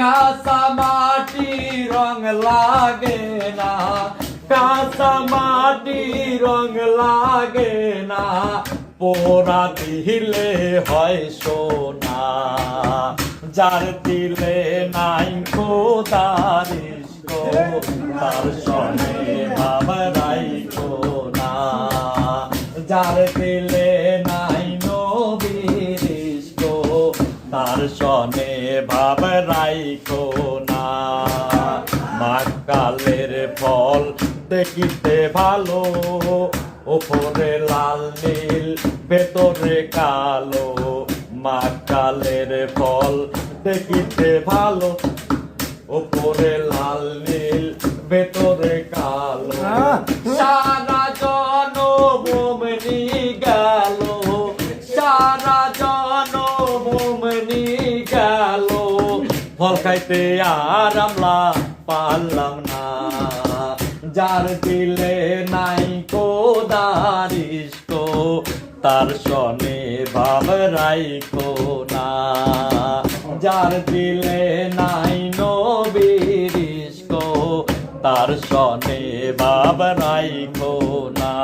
কাঁচা মাটি রং লাগে না, কাঁচা মাটি রং লাগে না, পোড়া দিলে হয় সোনা। যার দিলে নাই খোদারিস তার সনে ভাবরাই না যার দিলে তার সনে ভাবরাই না। মাকালের ফল দেখিতে ভালো ওপরে লাল নীল ভেতরে কালো। মাকালের ফল দেখিতে ভালো ওপরে লাল নীল ভেতরে কালো। সারা জনমনি গেল সারা ফল খাইতে আর আমরা পারলাম না। যার দিলে নাই কোদারিস কো তার সনে ভাব রাইখো না। যার দিলে নাই নবীরিস কো তার সনে ভাব রাইখো না।